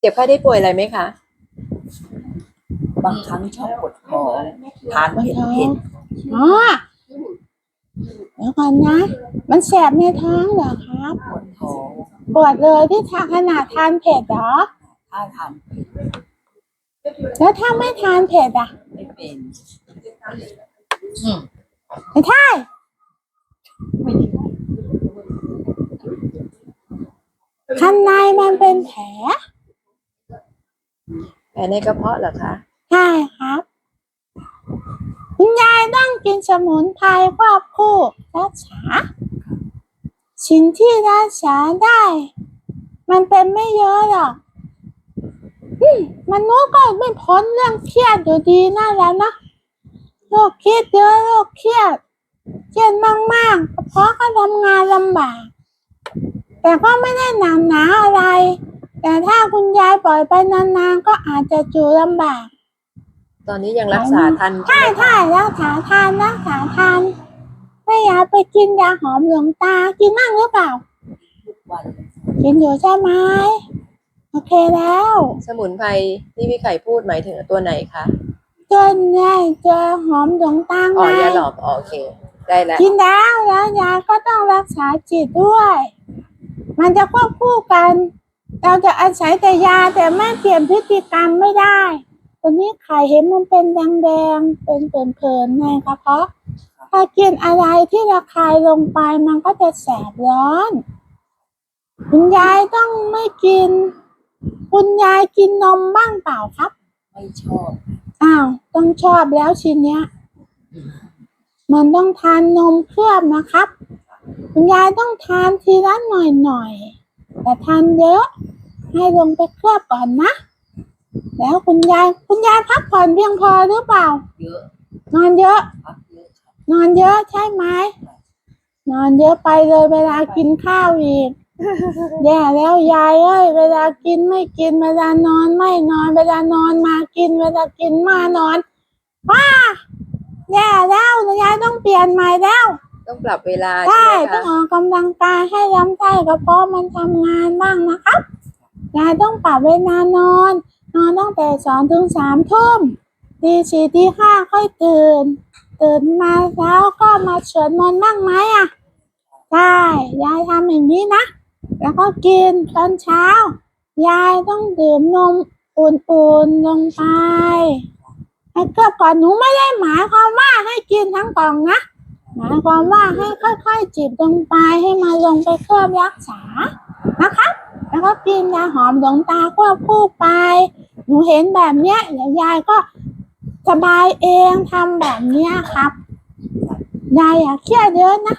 เจ็บไข้ได้ป่วยอะไรไหมคะ บางครั้งชอบปวดคอทานเผ็ดเผ็ดอ๋อเดี๋ยวก่อนนะ มันแสบในท้องเหรอครับ ปวดท้องปวดเลยที่ทานขนาดทานเผ็ดเหรอ ถ้าทานเผ็ดแล้วถ้าไม่ทานเผ็ดอะไม่เป็นไม่ใช่ข้างในมันเป็นแผลแผลในกระเพาะเหรอคะใช่ครับคุณยายต้องกินสมุนไพรควบคู่รักษาสิ่งที่รักษาได้ มันเป็นไม่เยอะหรอกมมนุษย์ก็ไม่พ้นเรื่องเครียดอยู่ดีนั่นแล้วนะโรคเครียดเยอะโรคเครียดเครียดมากๆเพราะก็ทำงานลำบาก แต่ก็ไม่ได้หนักหนาอะไร แต่ถ้าคุณยายปล่อยไปนานๆก็อาจจะจูลำบาก ตอนนี้ยังรักษาทันใช่ใช่รักษาทานรักษาทานไม่อยากไปกินยาหอมหลวงตากินมั่งหรือเปล่า ทุกวันกินอยู่ใช่ไหมโอเคแล้ว สมุนไพรที่พี่ไข่พูดหมายถึงตัวไหนคะจนได้เจอหอมหลวงตาอ๋ไงอยาหลอมอ๋อโอเค ได้แล้ว กินแล้วแล้วยาก็ต้องรักษาจิตด้วย มันจะควบคู่กัน เราจะอาศัยแต่ยาแต่ไม่เปลี่ยนพฤติกรรมไม่ได้ตอนนี้ไข่เห็นมันเป็นแดงๆ เป็นเผินๆในกระเพาะถ้ากินอะไรที่ระคายลงไปมันก็จะแสบร้อน คุณยายต้องไม่กิน คุณยายกินนมบ้างเปล่าครับ ไม่ชอบ อ้าวต้องชอบแล้วชิ้นเนี้ย มันต้องทานนมเคลือบนะครับ คุณยายต้องทานทีละหน่อยหน่อยๆแต่ทานเยอะ ให้ลงไปเคลือบก่อนนะ แล้วคุณยายคุณยายพักผ่อนเพียงพอหรือเปล่า เยอะ นอนเยอะ พักเยอะครับนอนเยอะใช่ไหม นอนเยอะไปเลยเวลากินข้าวอีก แย่แล้วยายเอ้ยเวลากินไม่กินเวลานอนไม่นอน เวลานอนมากิน เวลากินมานอนว้าแย่แล้วยายต้องเปลี่ยนใหม่แล้ว ต้องปรับเวลาใช่ใช่ไหมต้องคะ ออกกำลังกายให้ลำไส้กระเพาะมันทำงานบ้างนะครับ ยายต้องปรับเวลานอน นอนตั้งแต่สองถึงสามทุ่มตีสี่ตีห้าค่อยตื่น ตื่นมาแล้วก็มาสวดมนต์บ้างไหมอะใช่ยายทำอย่างนี้นะ แล้วก็กินตอนเช้า ยายต้องดื่มนมอุ่นๆลงไปให้เกือบก่อนหนูไม่ได้หมายความว่าให้กินทั้งกล่องนะหมายความว่าให้ค่อยๆ จิบลงไปให้มาลงไปเคลือบรักษานะคะ แล้วก็กินยาหอมหลวงตาควบคู่ไป หนูเห็นแบบเนี้ยเดี๋ยวยายก็สบายเองทำแบบเนี้ยครับยายอย่าเครียดเยอะนะ